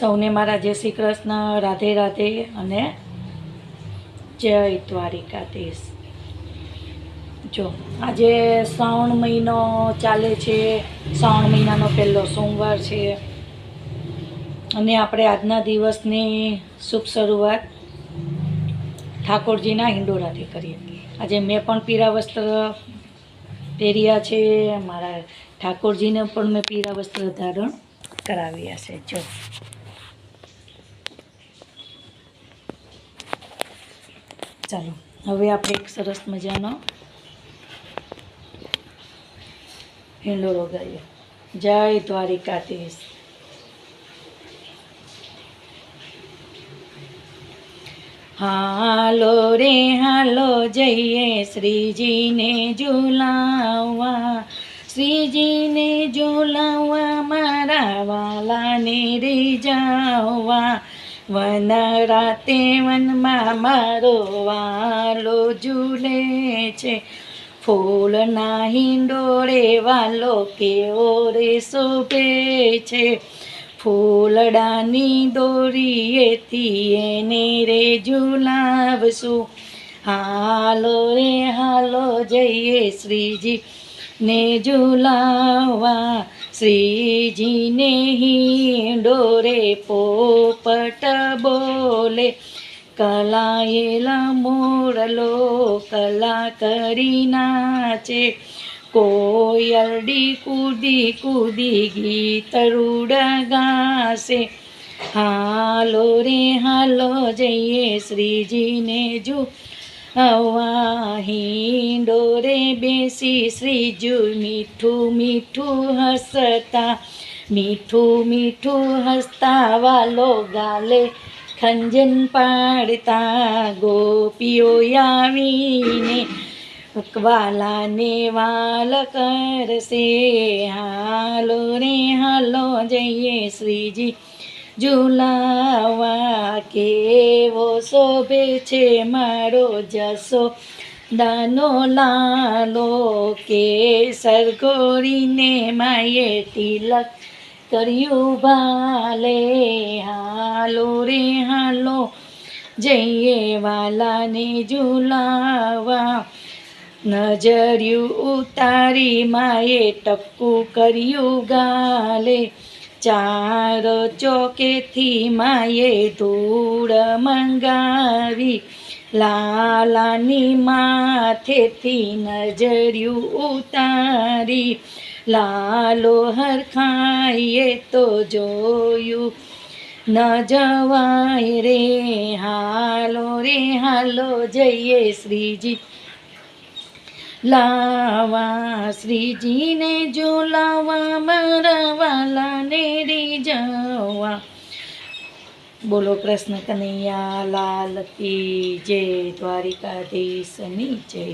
સૌને મારા જય શ્રી કૃષ્ણ, રાધે રાધે અને જય દ્વારિકાધીશ. જો, આજે શ્રાવણ મહિનો ચાલે છે, શ્રાવણ મહિનાનો પહેલો સોમવાર છે. અને આપણે આજના દિવસની શુભ શરૂઆત ઠાકોરજીના હિંડોળાથી કરીએ. આજે મેં પણ પીળા વસ્ત્ર પહેર્યા છે, મારા ઠાકોરજીને પણ મેં પીળા વસ્ત્ર ધારણ કરાવ્યા છે. જો. ચાલો, હવે આપણે એક સરસ મજાનો હિંડો ગાઈએ. જય દ્વારિકાધીશ. હાલો રે, હાલો જઈએ શ્રીજીને ઝુલાવવા. શ્રીજીને ઝુલાવવા મારા વાલાને રીઝાવવા વન રાતે વનમાં મારો વાલો ઝૂલે છે. ફૂલના હિંડોળે વાલો કેવો રે શોભે છે. ફૂલડાની દોરીએથી એને રે ઝુલાવશું. હાલો રે, હાલો જઈએ શ્રીજી ને ઝુલાવવા. શ્રીજીને હિંડોરે પોપટ બોલે. કલાયેલા મોરલો કલા કરી નાચે. કોયરડી કૂદી કૂદી ગીત રૂડ ગાશે. હાલો રે હાલો જઈએ શ્રીજીને જુ. હવા હિંડોરે બેસી શ્રીજુ મીઠું મીઠું હસતા, મીઠું મીઠું હસતા વાલો ગાલે ખંજન પાડતા, ગોપીઓ આવીને વાલાને વાલ કરશે. હાલો રે, હાલો જઈએ શ્રીજી ઝુલાવા કેવો શોભે છે મારો જસો દાનો લાલો કે સરગોરીને માએ તિલક કર્યું ભાલે. હાલો રે હાલો, જઈએ વાલાને ઝુલાવા. નજર્યું ઉતારી માએ ટપકું કર્યું ગાલે. ચાર ચોકેથી માએ ધૂળ મંગાવી, લાલાની માથેથી નજર્યું ઉતારી, લાલો હરખાઈએ તો જોયું ન જવાય રે, હાલો રે, હાલો જઈએ શ્રીજી લાવા શ્રીજીને ઝુલાવા મારા વાલાને જવા. બોલો કૃષ્ણ કનૈયા લાલ કી જય દ્વારિકાધીશની જય